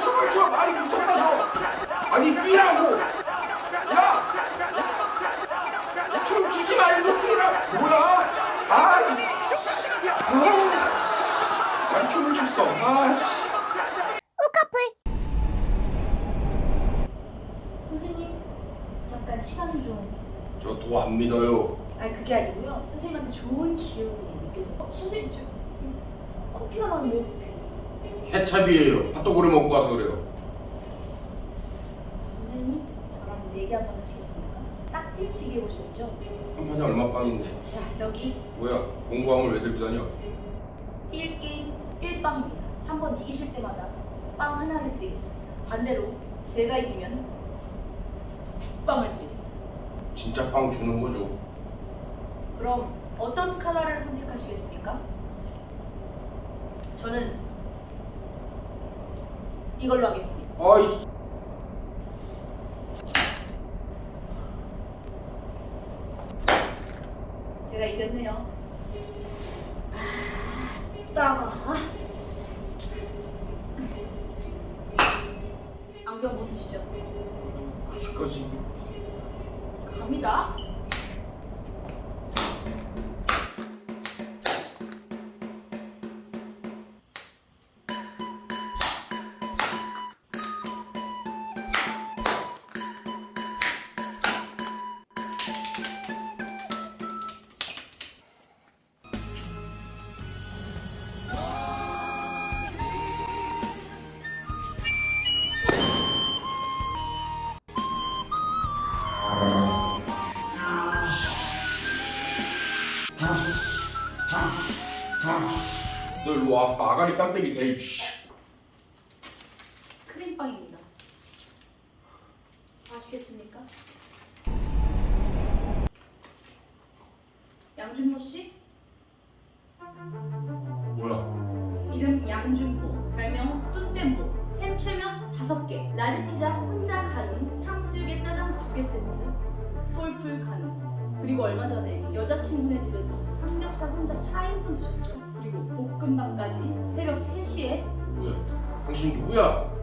춤을 춰 말이 미쳤다 저 아니 뛰라고. 야! 춤추지 말고 뛰라. 뭐야? 아이 난 춤을 췄어. 아이 저도 안 믿어요. 아니 그게 아니고요. 선생님한테 좋은 기운이 느껴져서. 선생님 저 음, 코피가 나는데. 이렇게? 케찹이에요. 핫도그를 먹고 와서 그래요. 저 선생님 저랑 내기 한번 하시겠습니까? 딱지치기 해보셨죠? 한 판에 얼마 빵인데? 자 여기 뭐야? 공부함을 왜 들고 다녀? 1게임 1빵입니다. 한 번 이기실 때마다 빵 하나를 드리겠습니다. 반대로 제가 이기면 죽빵을 드립니다. 진짜 빵 주는 거죠. 그럼 어떤 컬러를 선택하시겠습니까? 저는 이걸로 하겠습니다. 아이. 제가 이겼네요. 따가. 안경 벗으시죠. 그렇게까지. 자, 갑니다. 너 일로 와. 마가리 빵때기 대. 이씨. 크림빵입니다. 아시겠습니까? 양준모 씨? 뭐야? 이름 양준모, 별명 뚜땜보, 햄 최면 다섯 개, 라지 피자 혼자 가능, 탕수육에 짜장 두개 세트, 솔풀 가능. 그리고 얼마 전에 여자친구네 집에서 삼겹살 혼자 4인분 드셨죠? 그리고 볶음밥까지 새벽 3시에 뭐야? 당신 누구야?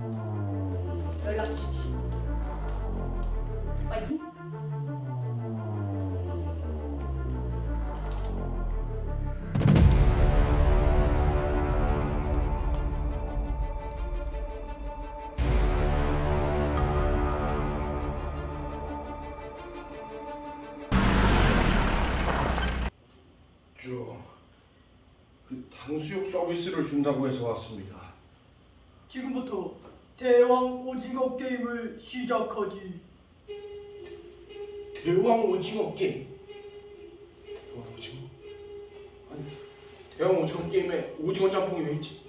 저. 그 탕수육 서비스를 준다고 해서 왔습니다. 지금부터 대왕 오징어 게임을 시작하지. 대왕 오징어 게임. 대왕 오징어? 아니 대왕 오징어 게임에 오징어 짬뽕이 왜 있지?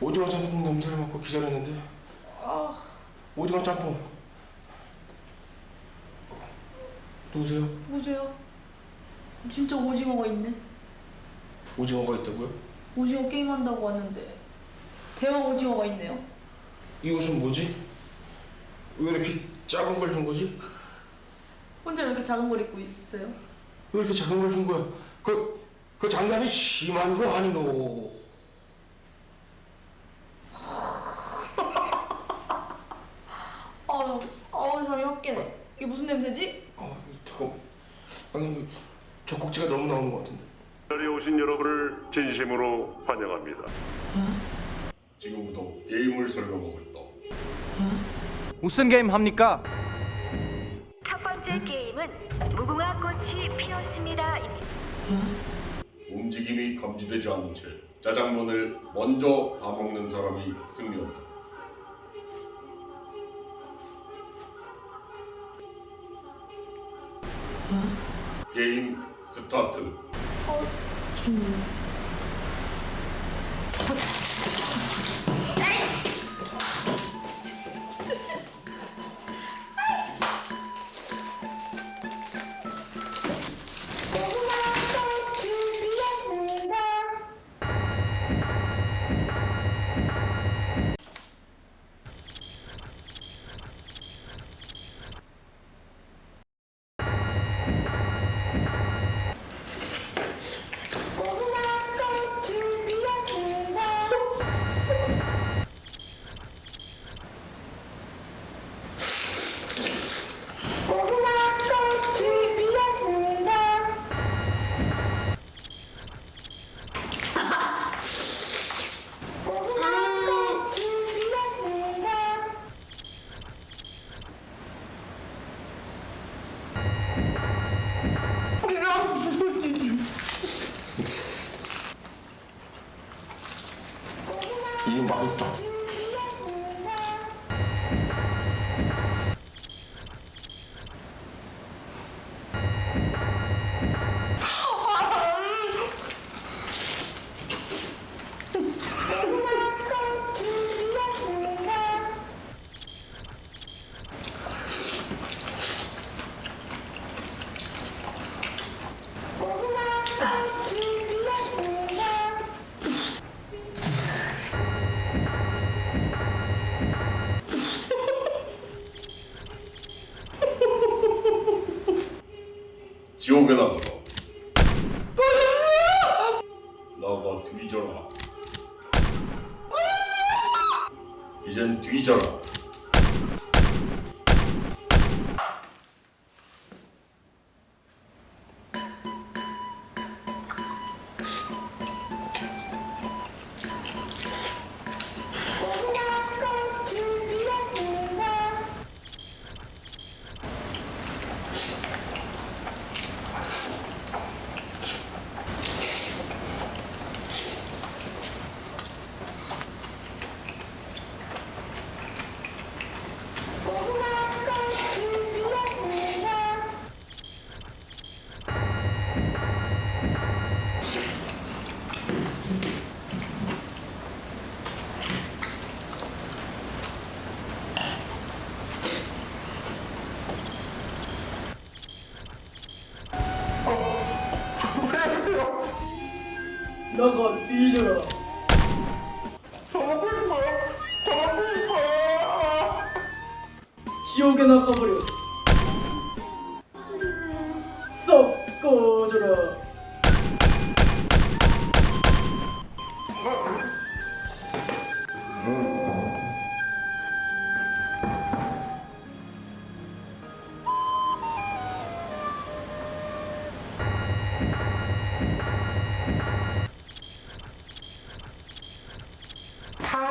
오징어 짬뽕 냄새를 맡고 기다렸는데 아, 오징어 짬뽕. 어, 누구세요? 보세요. 진짜 오징어가 있네. 오징어가 있다고요? 오징어 게임 한다고 왔는데 대왕 오징어가 있네요. 이 옷은 뭐지? 왜 이렇게 작은 걸 준 거지? 혼자 이렇게 작은 걸 입고 있어요? 왜 이렇게 작은 걸 준 거야? 그, 그 장난이 심한 거 아니노? 아, 아, 잠이 확 깨네. 이게 무슨 냄새지? 아, 잠깐. 아니, 젖꼭지가 너무 나오는 것 같은데. 자리에 오신 여러분을 진심으로 환영합니다. 지금부터 게임을 설명하겠다. 무슨 게임 합니까? 첫 번째 게임은 무궁화 꽃이 피었습니다. 움직임이 감지되지 않은 채 짜장면을 먼저 다 먹는 사람이 승리한다. 게임 스 已经完了。 지옥에 나가. 나가 뒤져라. 이젠 뒤져라. 너가 뒤져라. 지옥에 나가버려. 썩 꺼져라.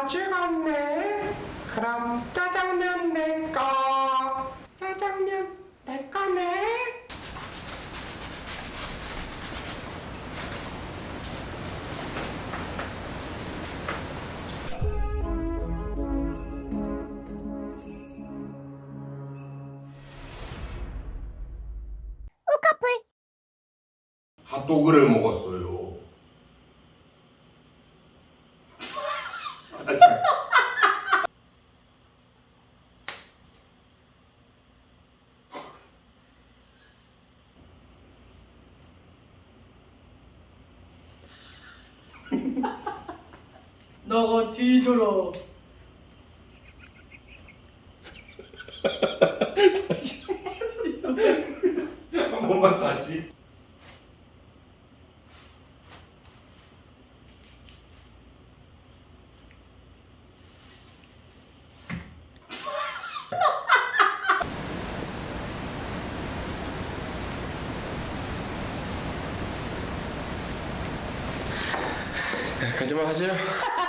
다 죽었네. 그럼 짜장면 내 거. 짜장면 내 거네. 핫도그를 먹었어요. 다시. 너가 뒤져라. 한 번만 다시. 거짓말 하지 마.